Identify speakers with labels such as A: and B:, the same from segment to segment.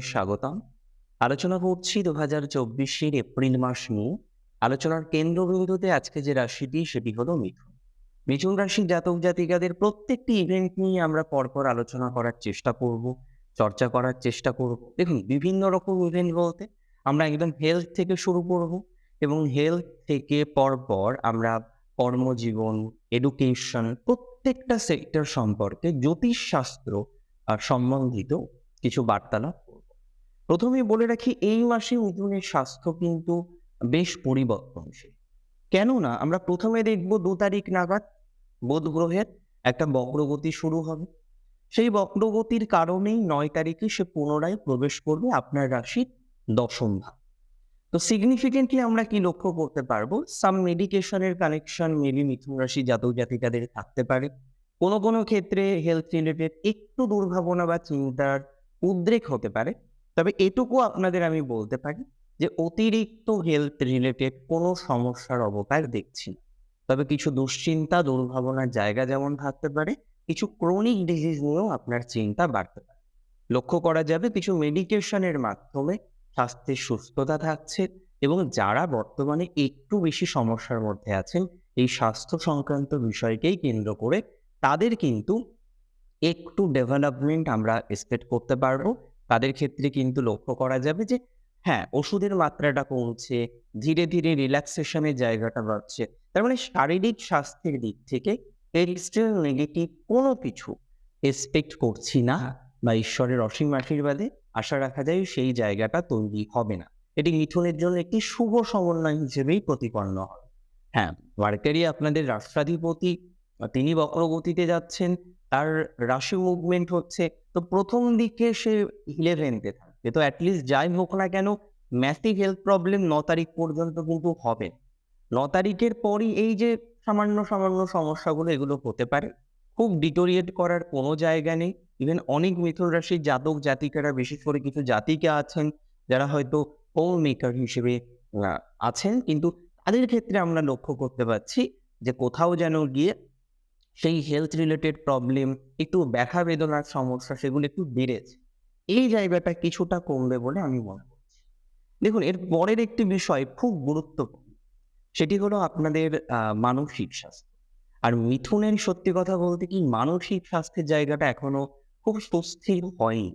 A: স্বাগতম। আলোচনা করছি দু হাজার চব্বিশের এপ্রিল মাস নিয়ে। আলোচনার কেন্দ্রবিন্দুতে আজকে যে রাশিটি, সেটি হলো মিথুন। মিথুন রাশির জাতক জাতিকাদের প্রত্যেকটি ইভেন্ট নিয়ে আমরা পরপর আলোচনা করার চেষ্টা করব, চর্চা করার চেষ্টা করব। দেখুন, বিভিন্ন রকম ইভেন্ট বলতে আমরা একদম হেলথ থেকে শুরু করব এবং হেলথ থেকে পরপর আমরা কর্মজীবন এডুকেশন প্রত্যেকটা সেক্টর সম্পর্কে জ্যোতিষশাস্ত্র সম্বন্ধিত কিছু বার্তালাপ করব প্রথমে বলে রাখি, এই মাসে মিথুনের স্বাস্থ্য কিন্তু বেশ পরিবর্তনশীল। কেননা আমরা প্রথমে দেখব দু তারিখ নাগাদ বুধ গ্রহের একটা বক্রগতি শুরু হবে। সেই বক্রগতির কারণেই নয় তারিখে সে পুনরায় প্রবেশ করবে আপনার রাশির দশম ভাব। তো সিগনিফিকেন্টলি আমরা কি লক্ষ্য করতে পারব? সাম মেডিকেশনের কানেকশন মেবি মিথুন রাশি জাতক জাতিকাদের থাকতে পারে। কোনো কোনো ক্ষেত্রে হেলথ রিলেটেড একটু দুর্ভাবনা বা চিন্তার উদ্রেক হতে পারে। তবে এটুকু আপনাদের আমি বলতে পারি যে অতিরিক্ত হেলথ রিলেটেড কোনো সমস্যার অবকাশ দেখছি না। তবে কিছু দুশ্চিন্তা, দুর্ভাবনার জায়গা যেমন থাকতে পারে, কিছু ক্রনিক ডিজিজ নিয়েও আপনার চিন্তা বাড়তে পারে। লক্ষ্য করা যাবে কিছু মেডিকেশনের মাধ্যমে স্বাস্থ্যের সুস্থতা থাকছে এবং যারা বর্তমানে একটু বেশি সমস্যার মধ্যে আছেন, এই স্বাস্থ্য সংক্রান্ত বিষয়কেই কেন্দ্র করে তাদের কিন্তু একটু ডেভেলপমেন্ট আমরা এক্সপেক্ট করতে পারব। তাদের ক্ষেত্রে কিন্তু লক্ষ্য করা যাবে যে হ্যাঁ ওষুধের মাত্রাটা কমছে, ধীরে ধীরে রিল্যাক্সেশনের জায়গাটা বাড়ছে। তার মানে শারীরিক স্বাস্থ্যের দিক থেকে নেগেটিভ কোনো কিছু এক্সপেক্ট করছি না বা ঈশ্বরের অসীম আশীর্বাদে আশা রাখা যায় সেই জায়গাটা তৈরি হবে না। এটি মিথুনের জন্য একটি শুভ সমন্বয় হিসেবেই প্রতিপন্ন হয়। হ্যাঁ ওয়ার্কারি আপনাদের রাষ্ট্রাধিপতি, তিনি বক্রগতিতে যাচ্ছেন তার রাশি মুভমেন্ট হচ্ছে, তো প্রথম দিকে সে ইলেভেন্থে থাকবে। তো অ্যাটলিস্ট যাই হোক না কেন ম্যাসিভ হেলথ প্রবলেম ন তারিখ পর্যন্ত কিন্তু হবে। ন তারিখের পরই এই যে সামান্য সামান্য সমস্যাগুলো, এগুলো হতে পারে। খুব ডিটোরিয়েট করার কোনো জায়গা নেই। ইভেন অনেক মিথুন রাশির জাতক, জাতিকারা, বিশেষ করে কিছু জাতিকা আছেন, যারা হয়তো হোম মেকার হিসেবে আছেন। কিন্তু তাদের ক্ষেত্রে আমরা লক্ষ্য করতে পারছি যে কোথাও যেন গিয়ে সেই হেলথ রিলেটেড প্রবলেম একটু ব্যথা বেদনার সমস্যা সেগুলো একটু বেড়েছে। এই জায়গাটা কিছুটা কমবে বলে আমি মনে দেখুন, এর পরের একটি বিষয় খুব গুরুত্বপূর্ণ। সেটি হলো আপনাদের মানসিক স্বাস্থ্য। আর মিথুনের সত্যি কথা বলতে কি, মানসিক স্বাস্থ্যের জায়গাটা এখনও খুব সুস্থির হয়নি।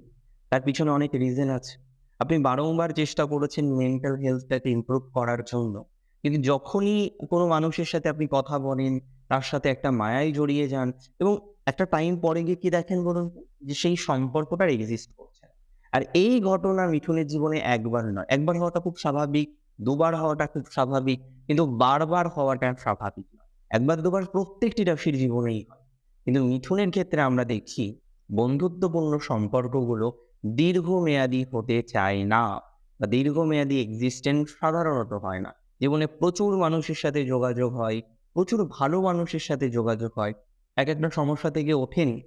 A: তার পিছনে অনেক রিজন আছে। আপনি বারংবার চেষ্টা করেছেন মেন্টাল হেলথটাকে ইমপ্রুভ করার জন্য। কিন্তু যখনই কোনো মানুষের সাথে আপনি কথা বলেন তার সাথে একটা মায়ায় জড়িয়ে যান এবং একটা টাইম পরে গিয়ে কি দেখেন বলুন যে সেই সম্পর্কটা এক্সিস্ট করছে। আর এই ঘটনা মিঠুনের জীবনে একবার নয়। একবার হওয়াটা খুব স্বাভাবিক, দুবার হওয়াটা খুব স্বাভাবিক, কিন্তু বারবার হওয়াটা স্বাভাবিক নয়। একবার দুবার প্রত্যেকটি রাশির জীবনেই হয়। কিন্তু মিথুনের ক্ষেত্রে আমরা দেখি, বন্ধুত্বপূর্ণ সম্পর্কগুলো দীর্ঘমেয়াদী হতে চায় না বা দীর্ঘমেয়াদী এক্সিস্টেন্স সাধারণত হয় না। জীবনে প্রচুর মানুষের সাথে যোগাযোগ হয় প্রচুর ভালো মানুষের সাথে যোগাযোগ হয়। এক একটা সমস্যা থেকে ওঠেন।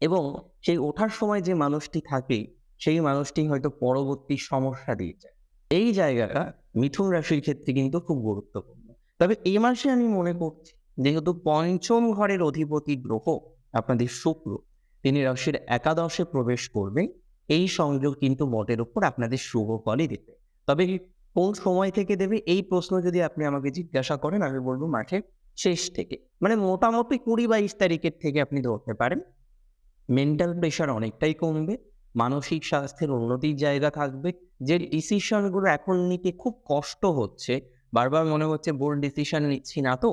A: এবং সেই ওঠার সময় যে মানুষটি থাকে, সেই মানুষটি হয়তো পরবর্তী সমস্যা দিয়ে যায় এই জায়গাটা মিথুন রাশির ক্ষেত্রে কিন্তু খুব গুরুত্বপূর্ণ। তবে এই মাসে আমি মনে করছি, যেহেতু পঞ্চম ঘরের অধিপতি গ্রহ, আপনাদের শুক্র, তিনি রাশির একাদশে প্রবেশ করবেন এই সংযোগ কিন্তু বটের উপর আপনাদের শুভ ফলই দেবে। তবে কোন সময় থেকে দেবে, এই প্রশ্ন যদি আপনি আমাকে জিজ্ঞাসা করেন, আমি বলব মাঠের শেষ থেকে মানে মোটামুটি কুড়ি বাইশ তারিখের থেকে আপনি ধরতে পারেন। মেন্টাল প্রেশার অনেকটাই কমবে, মানসিক স্বাস্থ্যের উন্নতির জায়গা থাকবে। যে ডিসিশনগুলো এখন নিতে খুব কষ্ট হচ্ছে, বারবার মনে হচ্ছে বোল্ড ডিসিশন নিচ্ছি না তো,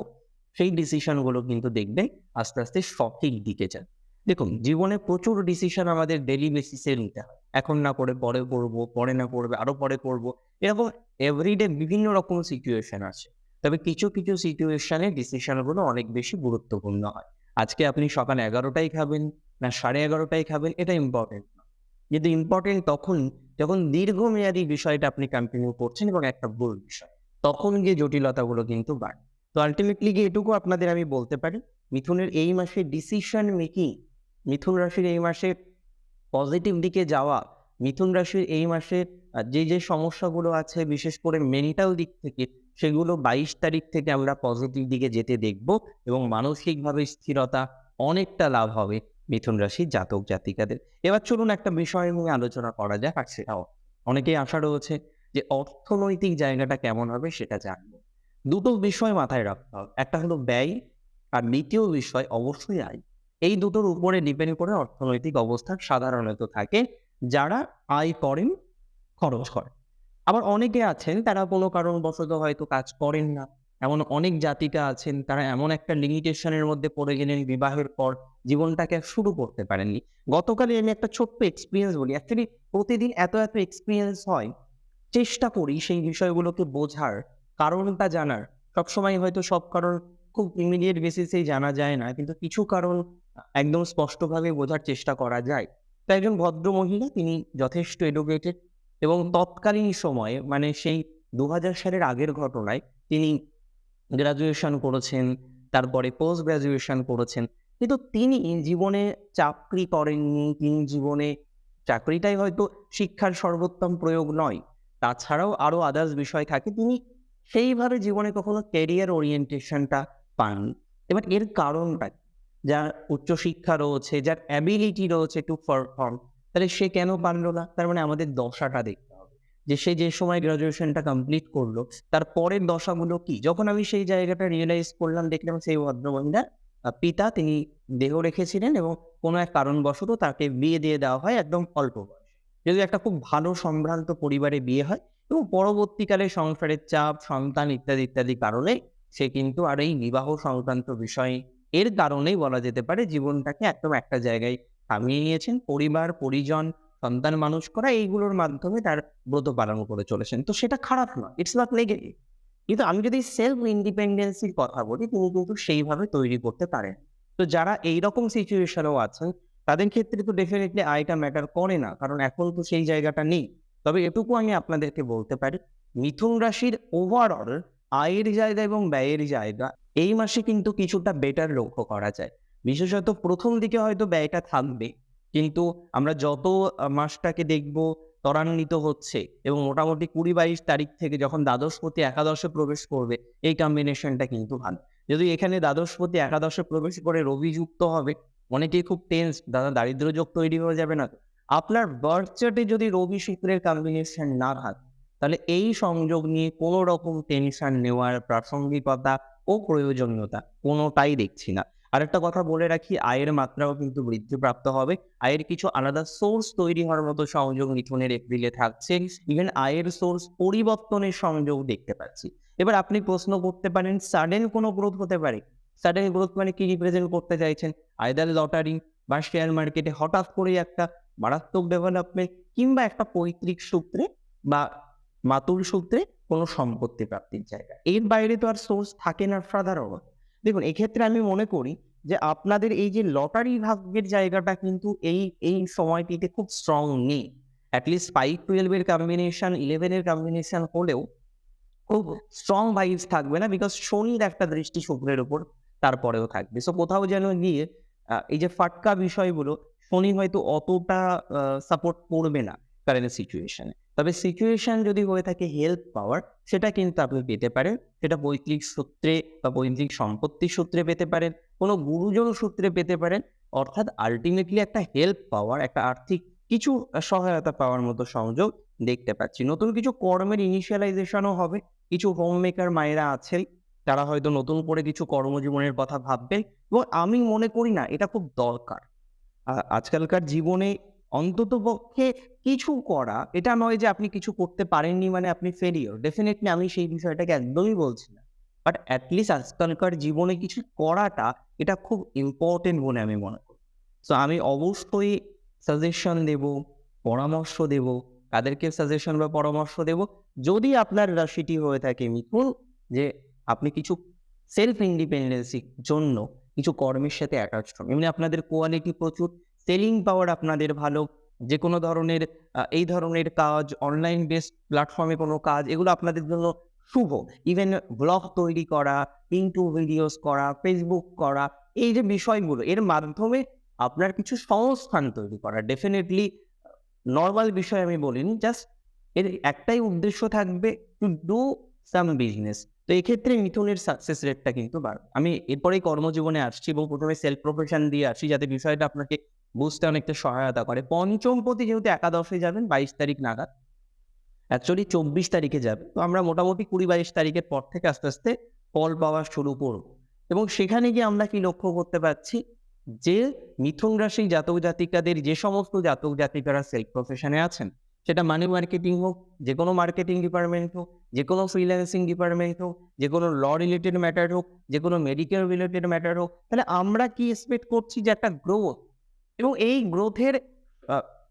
A: সেই ডিসিশনগুলো কিন্তু দেখবে আস্তে আস্তে সঠিক দিকে যান দেখুন, জীবনে প্রচুর ডিসিশন আমাদের ডেলি বেসিসে নিতে হয়। এখন না করে পরে করব, পরে না করবে, আরও পরে করব, এরকম এভরিডে বিভিন্ন রকম সিচুয়েশন আছে। তবে কিছু কিছু সিচুয়েশনে ডিসিশনগুলো অনেক বেশি গুরুত্বপূর্ণ হয়। আজকে আপনি সকাল এগারোটায় খাবেন না সাড়ে এগারোটায় খাবেন, এটা ইম্পর্টেন্ট কিন্তু ইম্পর্টেন্ট তখন, যখন দীর্ঘমেয়াদী বিষয়টা আপনি কন্টিনিউ করছেন এবং একটা ভুল বিষয়, তখন গিয়ে জটিলতাগুলো কিন্তু বাড়ে। তো আলটিমেটলি গিয়ে এটুকু আপনাদের আমি বলতে পারি, মিথুনের এই মাসে ডিসিশন মেকিং মিথুন রাশির এই মাসে পজিটিভ দিকে যাওয়া, মিথুন রাশির এই মাসে যে যে সমস্যাগুলো আছে, বিশেষ করে মেন্টাল দিক থেকে সেগুলো বাইশ তারিখ থেকে আমরা পজিটিভ দিকে যেতে দেখব এবং মানসিকভাবে স্থিরতা অনেকটা লাভ হবে মিথুন রাশির জাতক জাতিকাদের। এবার চলুন একটা বিষয় নিয়ে আলোচনা করা যাক আর সেটাও। অনেকেই আশা রয়েছে যে অর্থনৈতিক জায়গাটা কেমন হবে সেটা জানব। দুটো বিষয় মাথায় রাখতে হবে। একটা হলো ব্যয় আর দ্বিতীয় বিষয় অবশ্যই আয়। এই দুটোর উপরে ডিপেন্ড করে অর্থনৈতিক অবস্থা সাধারণত থাকে। যারা আয় করেন, খরচ করেন। আবার অনেকে আছেন তারা কোনো কারণবশত হয়তো কাজ করেন না। এমন অনেক জাতিকা আছেন, তারা এমন একটা লিমিটেশনের মধ্যে পড়ে গেলেন বিবাহের পর জীবনটাকে শুরু করতে পারেননি। গতকালে আমি একটা ছোট্ট এক্সপিরিয়েন্স বলি। অ্যাকচুয়ালি প্রতিদিন এত এত এক্সপিরিয়েন্স হয়, চেষ্টা করি সেই বিষয়গুলোকে বোঝার, কারণটা জানার। সবসময় হয়তো সব কারণ খুব ইমিডিয়েট বেসিসেই জানা যায় না, কিন্তু কিছু কারণ একদম স্পষ্টভাবে বোঝার চেষ্টা করা যায়। তো একজন ভদ্র মহিলা তিনি যথেষ্ট এডুকেটেড এবং তৎকালীন সময়ে মানে সেই দু হাজার সালের আগের ঘটনায় তিনি গ্রাজুয়েশন করেছেন, তারপরে পোস্ট গ্রাজুয়েশন করেছেন। কিন্তু তিনি জীবনে চাকরি করেননি, তিনি জীবনে চাকরিটাই হয়তো শিক্ষার সর্বোত্তম প্রয়োগ নয়। তাছাড়াও আরও আদার্স বিষয় থাকে, তিনি সেইভাবে জীবনে কখনো ক্যারিয়ার ওরিয়েন্টেশনটা পান। এবার এর কারণটা যার উচ্চশিক্ষা রয়েছে, যার অ্যাবিলিটি রয়েছে টু পারফর্ম তাহলে সে কেন পারল না? তার মানে আমাদের দশাটা দেখতে হবে। যে সে যে সময় গ্রাজুয়েশনটা কমপ্লিট করল তার পরের দশাগুলো কি? যখন আমি সেই জায়গাটা রিয়েলাইজ করলাম দেখলাম সেই ভদ্রমহিলার আহ, পিতা তিনি দেহ রেখেছিলেন এবং কোনো এক কারণবশত তাকে বিয়ে দিয়ে দেওয়া হয় একদম অল্প যদি একটা খুব ভালো সম্ভ্রান্ত পরিবারে বিয়ে হয় এবং পরবর্তীকালে সংসারের চাপ সন্তান ইত্যাদি ইত্যাদি কারণে সে কিন্তু আর এই বিবাহ সংক্রান্ত বিষয়ে এর কারণেই বলা যেতে পারে জীবনটাকে একদম একটা জায়গায় থামিয়ে নিয়েছেন পরিবার, পরিজন, সন্তান, মানুষ করা এইগুলোর মাধ্যমে তার ব্রত পালন করে চলেছেন। তো সেটা খারাপ নয় ইটস নট নেগেটিভ কিন্তু আমি যদি সেলফ ইন্ডিপেন্ডেন্সির কথা বলি, তিনি কিন্তু সেইভাবে তৈরি করতে পারেন। তো যারা এইরকম সিচুয়েশনেও আছেন, তাদের ক্ষেত্রে তো ডেফিনেটলি আয়টা ম্যাটার করে না, কারণ এখন তো সেই জায়গাটা নেই। তবে এটুকু আমি আপনাদেরকে বলতে পারি, মিথুন রাশির ওভারঅল আয়ের জায়গা এবং ব্যয়ের জায়গা এই মাসে কিন্তু কিছুটা বেটার লক্ষ্য করা যায়। বিশেষত প্রথম দিকে হয়তো ব্যয়টা থাকবে। কিন্তু আমরা যত মাসটাকে দেখব, ত্বরান্বিত হচ্ছে এবং মোটামুটি কুড়ি বাইশ তারিখ থেকে যখন দ্বাদশপতি একাদশে প্রবেশ করবে, এই কম্বিনেশনটা কিন্তু ভালো। যদি এখানে দ্বাদশপতি একাদশে প্রবেশ করে রবি যুক্ত হবে, অনেকেই খুব টেন্স দাদা দারিদ্র যোগ তৈরি হয়ে যাবে না? আপনার বার্থ চার্টে যদি রবি শুক্রের কম্বিনেশন না থাকে, তাহলে এই সংযোগ নিয়ে কোনো রকম টেনশন নেওয়ার প্রাসঙ্গিকতা ও প্রয়োজনীয়তা কোনোটাই দেখছি না। আরেকটা কথা বলে রাখি, আয়ের মাত্রাও কিন্তু বৃদ্ধিপ্রাপ্ত হবে। আয়ের কিছু আলাদা সোর্স তৈরি হওয়ার মতো সংযোগ মিথুনের এপ্রিলে থাকছে। ইভেন আয়ের সোর্স পরিবর্তনের সংযোগ দেখতে পাচ্ছি। এবার আপনি প্রশ্ন করতে পারেন সাডেন কোনো গ্রোথ হতে পারে? সাডেন গ্রোথ মানে কি রিপ্রেজেন্ট করতে চাইছেন? আয়দার লটারি বা শেয়ার মার্কেটে হঠাৎ করে একটা মারাত্মক ডেভেলপমেন্ট কিংবা একটা পৈতৃক সূত্রে বা মাতুল সূত্রে কোনো সম্পত্তি প্রাপ্তির জায়গা। এর বাইরে তো আর সোর্স থাকে না সাধারণত। দেখুন, এক্ষেত্রে আমি মনে করি যে আপনাদের এই যে লটারি ভাগ্যের জায়গাটা কিন্তু এই এই সময়টিতে খুব স্ট্রং নেই। অ্যাটলিস্ট ফাইভ টুয়েলভের কম্বিনেশন ইলেভেনের কম্বিনেশন হলেও খুব স্ট্রং ভাইবস থাকবে না বিকজ শনির একটা দৃষ্টি শুক্রের উপর, তারপরেও থাকবে। সো কোথাও যেন গিয়ে এই যে ফাটকা বিষয়গুলো, শনি হয়তো অতটা সাপোর্ট করবে না কারেন্ট সিচুয়েশনে তবে সিচুয়েশন যদি হয়ে থাকে হেল্প পাওয়ার, সেটা কিন্তু আপনি পেতে পারেন। সেটা পৈতৃক সূত্রে বা পৈতৃক সম্পত্তির সূত্রে পেতে পারেন, কোনো গুরুজন সূত্রে পেতে পারেন। অর্থাৎ আলটিমেটলি একটা হেল্প পাওয়ার, একটা আর্থিক কিছু সহায়তা পাওয়ার মতো সংযোগ দেখতে পাচ্ছি। নতুন কিছু কর্মের ইনিশিয়ালাইজেশনও হবে। কিছু হোম মেকার মায়েরা আছেন, তারা হয়তো নতুন করে কিছু কর্মজীবনের কথা ভাববেন। এবং আমি মনে করি না, এটা খুব দরকার। আজকালকার জীবনে অন্তত পক্ষে কিছু করা, এটা নয় যে আপনি কিছু করতে পারেননি মানে আপনি ফেলিওর ডেফিনেটলি আমি সেই বিষয়টাকে একদমই বলছি না। বাট অ্যাটলিস্ট আজকালকার জীবনে কিছু করাটা, এটা খুব ইম্পর্টেন্ট বলে আমি মনে করি। সো আমি অবশ্যই সাজেশন দেব, পরামর্শ দেব তাদেরকে সাজেশন বা পরামর্শ দেব, যদি আপনার রাশিটি হয়ে থাকে মিথুন, যে আপনি কিছু সেলফ ইন্ডিপেন্ডেন্সির জন্য কিছু কর্মের সাথে অ্যাটাচ হন। এমনি আপনাদের কোয়ালিটি প্রচুর সেলিং পাওয়ার আপনাদের ভালো। যে কোনো ধরনের এই ধরনের কাজ অনলাইন বেসড প্ল্যাটফর্মে কোনো কাজ, এগুলো আপনাদের জন্য শুভ। ইভেন ব্লগ তৈরি করা ইন্টু ভিডিওস করা ফেসবুক করা, এই যে বিষয়গুলো, এর মাধ্যমে আপনার কিছু সংস্থান তৈরি করা। ডেফিনেটলি নর্মাল বিষয় আমি বলিনি জাস্ট এর একটাই উদ্দেশ্য থাকবে টু ডু সাম বিজনেস তো এক্ষেত্রে মিথুনের সাকসেস রেটটা কিন্তু বাড়বে। আমি এরপরেই কর্মজীবনে আসছি এবং প্রথমে সেলফ প্রফেশন দিয়ে আসছি, যাতে বিষয়টা আপনাকে বুঝতে অনেকটা সহায়তা করে। পঞ্চম পতি যেহেতু একাদশে যাবেন, বাইশ তারিখ নাগাদ অ্যাকচুয়ালি চব্বিশ তারিখে যাবে তো আমরা মোটামুটি কুড়ি বাইশ তারিখের পর থেকে আস্তে আস্তে ফল পাওয়া শুরু করব। এবং সেখানে গিয়ে আমরা কি লক্ষ্য করতে পারছি? যে মিথুন রাশি জাতক জাতিকাদের যে সমস্ত জাতক জাতিকারা সেলফ প্রফেশনে আছেন, সেটা মানি মার্কেটিং হোক, যে কোনো মার্কেটিং ডিপার্টমেন্ট হোক, যে কোনো ফ্রিল্যান্সিং ডিপার্টমেন্ট হোক, যে কোনো ল রিলেটেড ম্যাটার হোক, যে কোনো মেডিকেল রিলেটেড ম্যাটার হোক, তাহলে আমরা কি এক্সপেক্ট করছি যে একটা গ্রোথ এবং এই গ্রোথের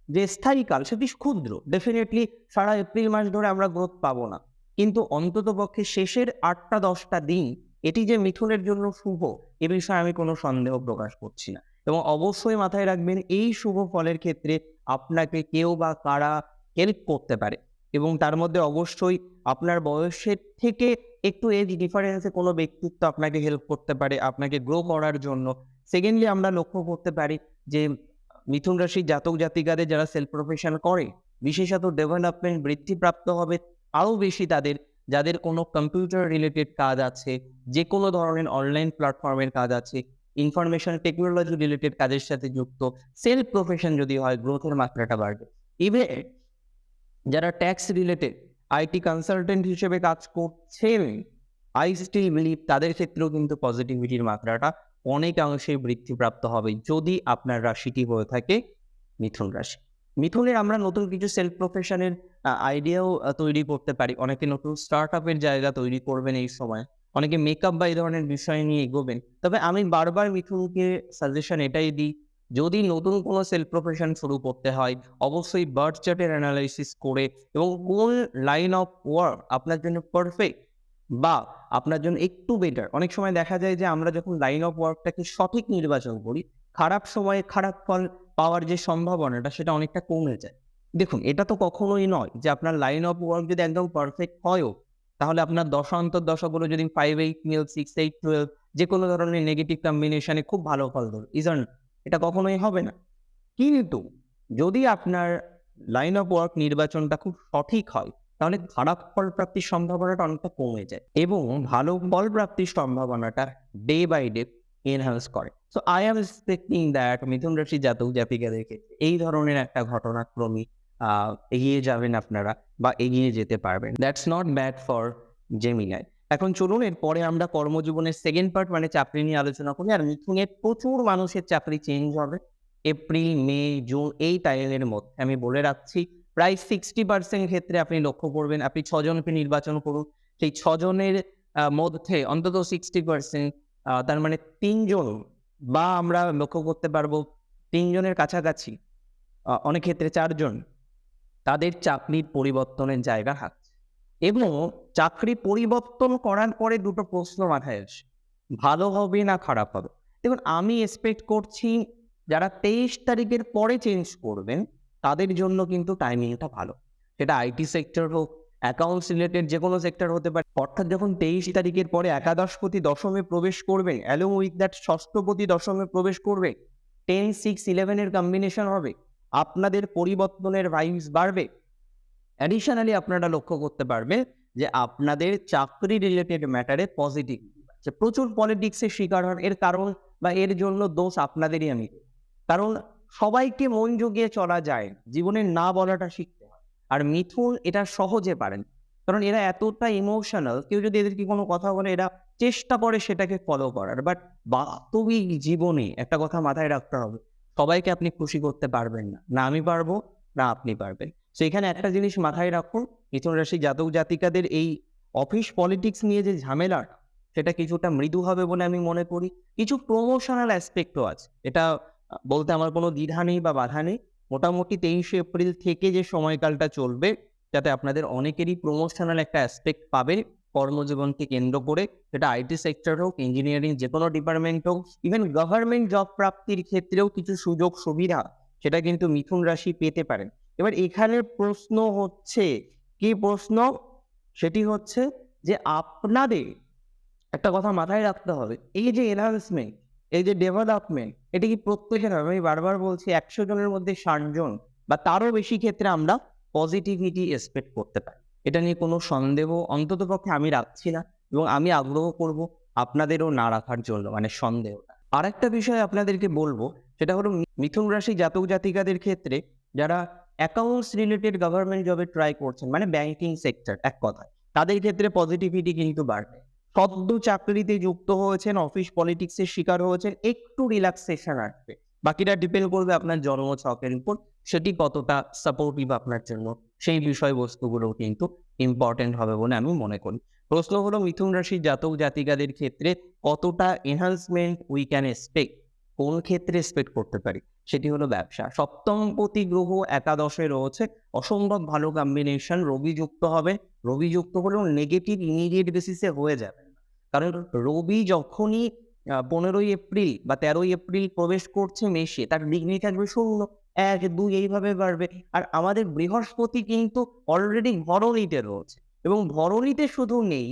A: যে স্থায়ীকাল সেটি ক্ষুদ্র। ডেফিনেটলি সারা এপ্রিল মাস ধরে আমরা গ্রোথ পাবো না। কিন্তু অন্তত পক্ষে শেষের আটটা, দশটা দিন এটি যে মিথুনের জন্য শুভ, এ বিষয়ে আমি কোনো সন্দেহ প্রকাশ করছি না। এবং অবশ্যই মাথায় রাখবেন, এই শুভ ফলের ক্ষেত্রে আপনাকে কেউ বা কারা হেল্প করতে পারে। এবং তার মধ্যে অবশ্যই আপনার বয়সের থেকে একটু এজ ডিফারেন্সে কোনো ব্যক্তিত্ব আপনাকে হেল্প করতে পারে, আপনাকে গ্রো করার জন্য। সেকেন্ডলি আমরা লক্ষ্য করতে পারি যে মিথুন রাশির জাতক জাতিকাদের যারা সেলফ প্রফেশন করে, বিশেষত ডেভেলপমেন্ট বৃদ্ধিপ্রাপ্ত হবে আরও বেশি তাদের, যাদের কোনো কম্পিউটার রিলেটেড কাজ আছে, যে কোনো ধরনের অনলাইন প্ল্যাটফর্মের কাজ আছে ইনফরমেশন টেকনোলজি রিলেটেড কাজের সাথে যুক্ত সেলফ প্রফেশন যদি হয় গ্রোথের মাত্রাটা বাড়বে। ইভেন যারা ট্যাক্স রিলেটেড আইটি কনসালটেন্ট হিসেবে কাজ করছেন আই স্টিল বিলিভ তাদের ক্ষেত্রেও কিন্তু পজিটিভিটির মাত্রাটা অনেকাংশে বৃদ্ধিপ্রাপ্ত হবে যদি আপনার রাশিটি হয়ে থাকে মিথুন রাশি। মিথুনের আমরা নতুন কিছু সেলফ প্রফেশনের আইডিয়াও তৈরি করতে পারি। অনেকে নতুন স্টার্ট আপের জায়গা তৈরি করবেন এই সময়। অনেকে মেকআপ বা এই ধরনের বিষয় নিয়ে এগোবেন। তবে আমি বারবার মিথুনকে সাজেশন এটাই দিই, যদি নতুন কোনো সেলফ প্রফেশন শুরু করতে হয়, অবশ্যই বার্থ চার্টের অ্যানালাইসিস করে এবং কোন লাইন অফ ওয়ার্ক আপনার জন্য পারফেক্ট বা আপনার জন্য একটু বেটার অনেক সময় দেখা যায় যে আমরা যখন লাইন অফ ওয়ার্কটাকে সঠিক নির্বাচন করি, খারাপ সময়ে খারাপ ফল পাওয়ার যে সম্ভাবনাটা, সেটা অনেকটা কমে যায়। দেখুন, এটা তো কখনোই নয় যে আপনার লাইন অফ ওয়ার্ক যদি একদম পারফেক্ট হয়ও, তাহলে আপনার দশান্তর দশাগুলো যদি five eight twelve six eight twelve যে কোনো ধরনের নেগেটিভ কম্বিনেশনে খুব ভালো ফল ধরবে ইজন এটা কখনোই হবে না। কিন্তু যদি আপনার লাইন অফ ওয়ার্ক নির্বাচনটা খুব সঠিক হয় তাহলে খারাপ ফল প্রাপ্তির সম্ভাবনাটা অনেকটা কমে যায় এবং ভালো ফল প্রাপ্তির সম্ভাবনাটা ডে বাই ডে এনহান্স করে। So I am expecting that মিথুন রাশি জাতক জাতিকাদের ক্ষেত্রে এই ধরনের একটা ঘটনাক্রমী এগিয়ে যাবেন আপনারা বা এগিয়ে যেতে পারবেন। That's not bad for Gemini এখন চলুন, এরপরে আমরা কর্মজীবনের সেকেন্ড পার্ট মানে চাকরি নিয়ে আলোচনা করি। আর মিথুনে প্রচুর মানুষের চাকরি চেঞ্জ হবে। এপ্রিল মে জুন এই টাইমের মধ্যে। আমি বলে রাখছি প্রায় সিক্সটি পার্সেন্ট ক্ষেত্রে আপনি লক্ষ্য করবেন, আপনি ছজনকে নির্বাচন করুন। সেই ছজনের মধ্যে অন্তত সিক্সটি পার্সেন্ট তার মানে তিনজন বা আমরা লক্ষ্য করতে পারব তিনজনের কাছাকাছি অনেক ক্ষেত্রে চারজন, তাদের চাকরির পরিবর্তনের জায়গা হাঁটছে এবং চাকরি পরিবর্তন করার পরে দুটো প্রশ্ন মাথায় আসে, ভালো হবে না খারাপ হবে? দেখুন, আমি এক্সপেক্ট করছি যারা তেইশ তারিখের পরে চেঞ্জ করবেন তাদের জন্য কিন্তু টাইমিংটা ভালো। সেটা আইটি সেক্টর হোক অ্যাকাউন্টস রিলেটেড যে কোনো সেক্টর হতে পারে। অর্থাৎ যখন তেইশ তারিখের পরে একাদশপতি দশমে প্রবেশ করবে অ্যালো উইথ দ্যাট ষষ্ঠপতি দশমে প্রবেশ করবে টেন সিক্স ইলেভেনের কম্বিনেশন হবে, আপনাদের পরিবর্তনের ভাইবস বাড়বে। অ্যাডিশনালি আপনারা লক্ষ্য করতে পারবে যে আপনাদের চাকরি রিলেটেড ম্যাটারে পজিটিভ প্রচুর পলিটিক্সের শিকার হন, এর কারণ বা এর জন্য দোষ আপনাদেরই আমি। কারণ সবাইকে মন জুগিয়ে চলা যায়। জীবনে না বলাটা শিখতে হয়। আর মিথুন এটা সহজে পারেন কারণ এরা এতটা ইমোশনাল কেউ যদি এদেরকে কোনো কথা বলে, এরা চেষ্টা করে সেটাকে ফলো করার। বাট বাস্তবিক জীবনে একটা কথা মাথায় রাখতে হবে, সবাইকে আপনি খুশি করতে পারবেন না। না আমি পারব, না আপনি পারবেন। তো এখানে একটা জিনিস মাথায় রাখুন, মিথুন রাশি জাতক জাতিকাদের এই অফিস পলিটিক্স নিয়ে যে ঝামেলাটা, সেটা কিছুটা মৃদু হবে বলে আমি মনে করি। কিছু প্রমোশনাল অ্যাসপেক্টও আছে, এটা বলতে আমার কোনো দ্বিধা নেই বা বাধা নেই। মোটামুটি তেইশে এপ্রিল থেকে যে সময়কালটা চলবে, যাতে আপনাদের অনেকেরই প্রমোশনাল একটা অ্যাসপেক্ট পাবে কর্মজীবনকে কেন্দ্র করে। সেটা আইটি সেক্টর হোক ইঞ্জিনিয়ারিং যে কোনো ডিপার্টমেন্ট হোক ইভেন গভর্নমেন্ট জব প্রাপ্তির ক্ষেত্রেও কিছু সুযোগ সুবিধা, সেটা কিন্তু মিথুন রাশি পেতে পারেন। এবার এখানে প্রশ্ন হচ্ছে, কি প্রশ্ন? সেটি হচ্ছে যে আপনাদের, একটা কথা মাথায় রাখতে হবে, এই যে এনহান্সমেন্ট এই যে ডেভেলপমেন্ট এটা কি প্রত্যেকের হবে আমি বারবার বলছি একশো জনের মধ্যে ষাট জন বা তারও বেশি ক্ষেত্রে আমরা পজিটিভিটি এক্সপেক্ট করতে পারি। এটা নিয়ে কোনো সন্দেহ অন্তত পক্ষে আমি রাখছি না এবং আমি আগ্রহ করব আপনাদেরও না রাখার জন্য মানে সন্দেহটা আর একটা বিষয় আপনাদেরকে বলব, সেটা হলো মিথুন রাশি জাতক জাতিকাদের ক্ষেত্রে যারা অ্যাকাউন্টস রিলেটেড গভর্নমেন্ট জবে ট্রাই করছেন মানে ব্যাংকিং সেক্টর এক কথায়, তাদের ক্ষেত্রে পজিটিভিটি কিন্তু বাড়বে। সদ্য চাকরিতে যুক্ত হয়েছেন অফিস পলিটিক্সের শিকার হয়েছেন, একটু রিল্যাক্সেশন আসবে। বাকিটা ডিপেন্ড করবে আপনার জন্ম ছকের উপর, সেটি কতটা সাপোর্টিভ আপনার জন্য, সেই বিষয়বস্তুগুলো কিন্তু ইম্পর্টেন্ট হবে বলে আমি মনে করি। প্রশ্ন হলো, মিথুন রাশির জাতক জাতিকাদের ক্ষেত্রে কতটা এনহান্সমেন্ট উই ক্যান এক্সপেক্ট কোন ক্ষেত্রে এক্সপেক্ট করতে পারি? সেটি হলো ব্যবসা। সপ্তম প্রতি গ্রহ একাদশে রয়েছে, অসম্ভব ভালো কম্বিনেশন রবি যুক্ত হবে রবি যুক্ত হলেও নেগেটিভ ইমিডিয়েট বেসিসে হয়ে যাবে। কারণ রবি যখনই পনেরোই এপ্রিল বা তেরোই এপ্রিল প্রবেশ করছে মেষে, তার ডিগ্রি থাকবে শূন্য। এক, দুই, এইভাবে বাড়বে। আর আমাদের বৃহস্পতি কিন্তু অলরেডি ভরণীতে রয়েছে। এবং ভরণীতে শুধু নেই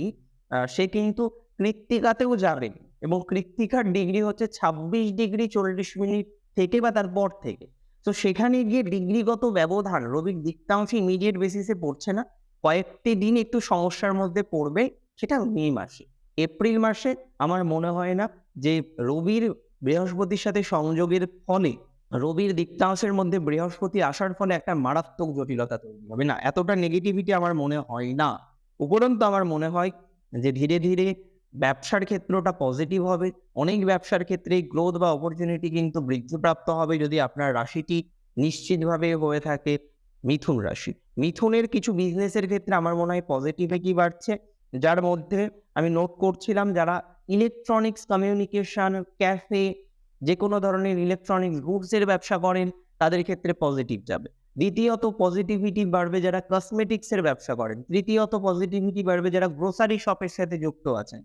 A: সে কিন্তু কৃত্তিকাতেও যাবে। এবং কৃত্তিকার ডিগ্রি হচ্ছে ছাব্বিশ ডিগ্রি চল্লিশ মিনিট থেকে বা তারপর থেকে। তো সেখানে গিয়ে ডিগ্রিগত ব্যবধান, রবির দিকটাংশ ইমিডিয়েট বেসিসে পড়ছে না। কয়েকটি দিন একটু সমস্যার মধ্যে পড়বে, সেটা মে মাসে। এপ্রিল মাসে আমার মনে হয় না যে রবির বৃহস্পতির সাথে সংযোগের ফলে রবির দিকটাংশের মধ্যে বৃহস্পতি আসার ফলে একটা মারাত্মক জটিলতা তৈরি হবে। না, এতটা নেগেটিভিটি আমার মনে হয় না। উপরন্তু আমার মনে হয় যে ধীরে ধীরে ব্যবসার ক্ষেত্রটা পজিটিভ হবে। অনেক ব্যবসার ক্ষেত্রে গ্রোথ বা অপরচুনিটি কিন্তু বৃদ্ধিপ্রাপ্ত হবে যদি আপনার রাশিটি নিশ্চিতভাবে হয়ে থাকে মিথুন রাশি। মিথুনের কিছু বিজনেসের ক্ষেত্রে আমার মনে হয় পজিটিভিটি বাড়ছে, যার মধ্যে আমি নোট করছিলাম যারা ইলেকট্রনিক্স কমিউনিকেশন ক্যাফে যে কোনো ধরনের ইলেকট্রনিক্স গুডসের ব্যবসা করেন, তাদের ক্ষেত্রে পজিটিভ যাবে। দ্বিতীয়ত পজিটিভিটি বাড়বে যারা কসমেটিক্সের ব্যবসা করেন। তৃতীয়ত পজিটিভিটি বাড়বে যারা গ্রোসারি শপের সাথে যুক্ত আছেন।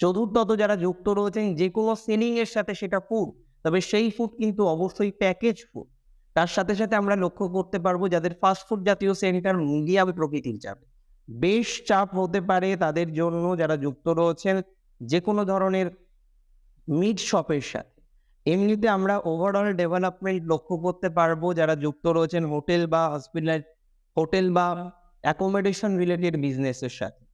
A: চতুর্থত যারা যুক্ত রয়েছেন যে কোনো সেলিং এর সাথে সেটা ফুড তবে সেই ফুড কিন্তু অবশ্যই প্যাকেজ ফুড তার সাথে সাথে আমরা লক্ষ্য করতে পারব যাদের ফাস্ট ফুড জাতীয় শ্রেণীটার মিডিয়াম প্রকৃতির যাবে। বেশ চাপ হতে পারে তাদের জন্য যারা যুক্ত রয়েছেন যে কোনো ধরনের মিড শপের সাথে। এমনিতে আমরা ওভারঅল ডেভেলপমেন্ট লক্ষ্য করতে পারব যারা যুক্ত রয়েছেন হোটেল বা হসপিটাল হোটেল বা অ্যাকোমোডেশন রিলেটেড বিজনেসের সাথে।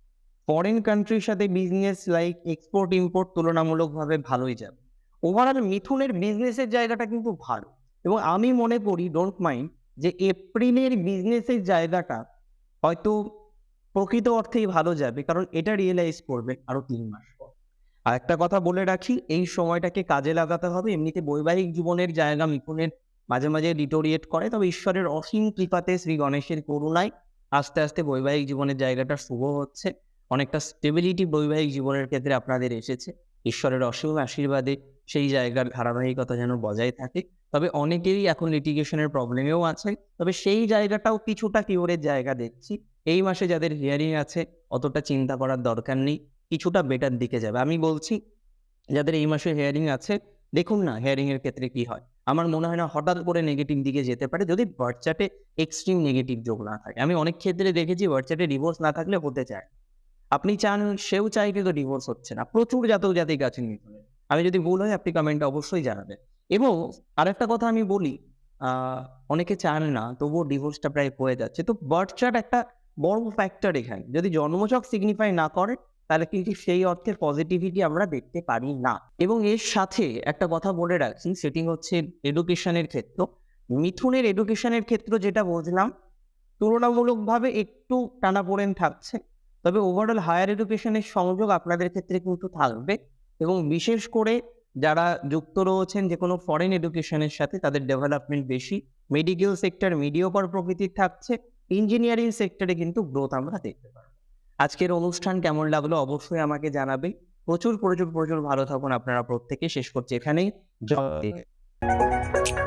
A: ফরেন কান্ট্রির সাথে বিজনেস লাইক এক্সপোর্ট ইম্পোর্ট তুলনামূলকভাবে ভালোই যাবে। ওভারঅল মিথুনের বিজনেসের জায়গাটা কিন্তু ভালো এবং আমি মনে করি ডোন্ট মাইন্ড যে এপ্রিলের বিজনেসের জায়গাটা হয়তো প্রকৃত অর্থেই ভালো যাবে, কারণ এটা রিয়েলাইজ করবে আরও তিন মাস পর। আর একটা কথা বলে রাখি, এই সময়টাকে কাজে লাগাতে হবে, এমনিতে বৈবাহিক জীবনের জায়গা মিথুনের মাঝে মাঝে ডিটোরিয়েট করে, তবে ঈশ্বরের অসীম কৃপাতে শ্রী গণেশের করুণায় আস্তে আস্তে বৈবাহিক জীবনের জায়গাটা শুভ হচ্ছে, অনেকটা স্টেবিলিটি বৈবাহিক জীবনের ক্ষেত্রে আপনাদের এসেছে। ঈশ্বরের অসীম আশীর্বাদে সেই জায়গার ধারাবাহিকতা যেন বজায় থাকে। তবে অনেকেরই এখন লিটিগেশনের প্রবলেমেও আছে, তবে সেই জায়গাটাও কিছুটা কিওরের জায়গা দেখছি। এই মাসে যাদের হিয়ারিং আছে, অতটা চিন্তা করার দরকার নেই, কিছুটা বেটার দিকে যাবে। আমি বলছি, যাদের এই মাসে হেয়ারিং আছে, দেখুন না হেয়ারিং এর ক্ষেত্রে কি হয়। আমার মনে হয় না হঠাৎ করে নেগেটিভ দিকে যেতে পারে, যদি বার্চাটে এক্সট্রিম নেগেটিভ যোগ না থাকে। আমি অনেক ক্ষেত্রে দেখেছি বার্চাটে ডিভোর্স না থাকলে হতে চায়। আপনি চান, সেও চাই কিন্তু ডিভোর্স হচ্ছে না। প্রচুর জাতক জাতিক মিথুনের। আমি যদি ভুল হয়, আপনি কমেন্টে অবশ্যই জানাবেন। এবং আরেকটা কথা আমি বলি অনেকে চান না, তবুও ডিভোর্সটা প্রায় হয়ে যাচ্ছে। তো চার্ট একটা বড় ফ্যাক্টর এখানে। যদি জন্মছক সিগনিফাই না করে, তাহলে কিন্তু সেই অর্থে পজিটিভিটি আমরা দেখতে পারি না। এবং এর সাথে একটা কথা বলে রাখছি সেটি হচ্ছে এডুকেশনের ক্ষেত্র। মিথুনের এডুকেশনের ক্ষেত্র যেটা বুঝলাম, তুলনামূলকভাবে একটু টানাপোড়েন থাকছে। তবে ওভারঅল হায়ার এডুকেশনের সংযোগ আপনাদের ক্ষেত্রে কিন্তু থাকবে। এবং বিশেষ করে যারা যুক্ত রয়েছেন যে কোনো ফরেন এডুকেশনের সাথে, তাদের ডেভেলপমেন্ট বেশি। মেডিকেল সেক্টর মিডিওকর প্রকৃতির থাকছে। ইঞ্জিনিয়ারিং সেক্টরে কিন্তু গ্রোথ আমরা দেখতে পারব। আজকের অনুষ্ঠান কেমন লাগল অবশ্যই আমাকে জানাবে প্রচুর প্রচুর প্রচুর ভালো থাকুন আপনারা প্রত্যেকে। শেষ করছি এখানেই। জয়।